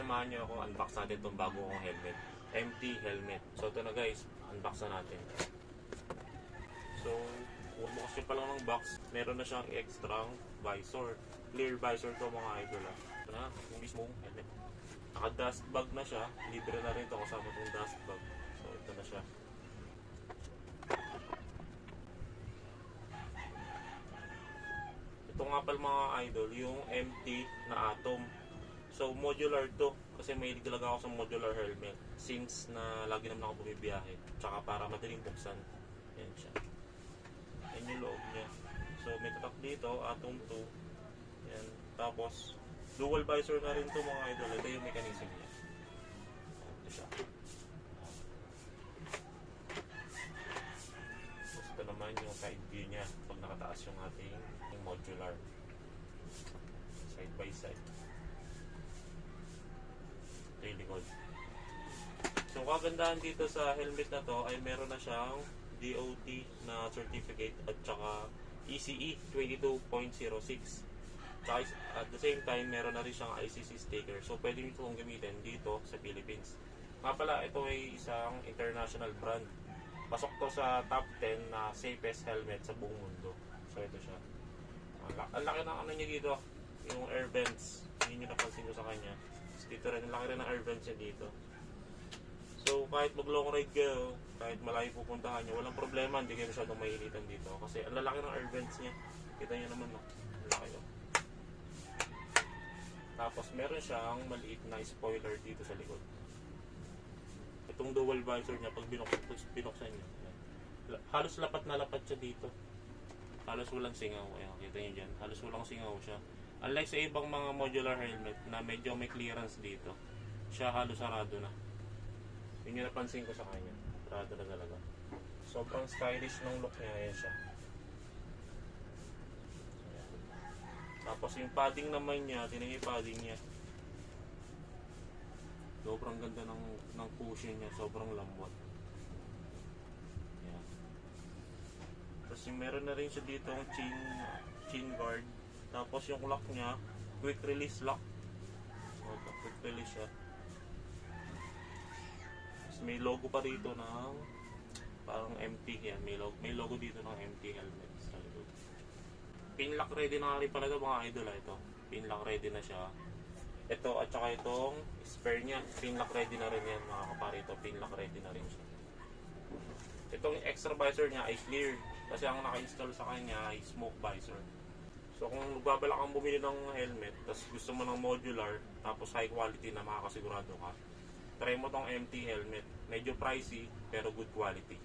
samahan niyo ako, unbox natin itong bago kong helmet. Empty helmet. So ito na guys, unbox na natin. So, kung bukas nyo pa lang ng box, meron na siyang extra visor. Clear visor to mga idol ah. Ito na, yung mismong helmet. Naka-dust bag na siya. Libre na rin ito kasama itong dust bag. So, ito na siya. Ito nga pala mga idol, yung empty na atom. So, modular to. Kasi may talaga ako sa modular helmet. Since na lagi naman ako bumibiyahe. Tsaka para madaling buksan. Yan siya. Yan yung loob niya. So, may tatak dito, atom 2. Yan. Tapos, dual visor na rin to mga idol. Ito yung mechanism niya. Ito siya. Tapos ito naman yung side view niya pag nakataas yung ating yung modular. Side by side. Ito yung likod. So, kagandahan dito sa helmet na to ay meron na siyang DOT na certificate at saka E ECE 22.06. Tsaka is- at the same time, meron na rin siyang ICC sticker. So, pwede nyo itong gamitin dito sa Philippines. Nga pala, ito ay isang international brand. Pasok to sa top 10 na safest helmet sa buong mundo. So, ito siya. Ang la- Ang laki ng ano niya dito, yung air vents. Hindi nyo napansin ko sa kanya. Dito rin, ang laki rin ng air vents niya dito. So, kahit mag long ride kayo, kahit malayo pupuntahan nyo, walang problema, hindi kayo masyadong mainitan dito. Kasi ang lalaki ng air vents niya. Kita nyo naman, no? Ang laki, no? Tapos, meron siyang maliit na spoiler dito sa likod. Itong dual visor niya, pag binuksan, binuksan nyo, halos lapat na lapat siya dito. Halos walang singaw. Ayan, kita nyo dyan. Halos walang singaw siya. Unlike sa ibang mga modular helmet na medyo may clearance dito, siya halos sarado na. Yun yung napansin ko sa kanya. Sarado na talaga. Sobrang stylish ng look niya. Ayan siya. Tapos yung padding naman niya, yung padding niya. Sobrang ganda ng, ng cushion niya. Sobrang lambot. Ayan. Tapos yung meron na rin siya dito ang chin, chin guard. Tapos yung lock niya, quick release lock. So, quick release siya. May logo pa rito ng parang MT yan. May logo, may logo dito ng MT helmet sa likod. Pin lock ready na rin pala ito mga idol ah, ito. Pin lock ready na siya. Ito at saka itong spare niya. Pin lock ready na rin yan mga kapare. Ito pin lock ready na rin siya. Itong extra visor niya ay clear. Kasi ang naka-install sa kanya ay smoke visor. So kung magbabalak kang bumili ng helmet, tapos gusto mo ng modular, tapos high quality na makakasigurado ka, try mo tong MT helmet. Medyo pricey, pero good quality.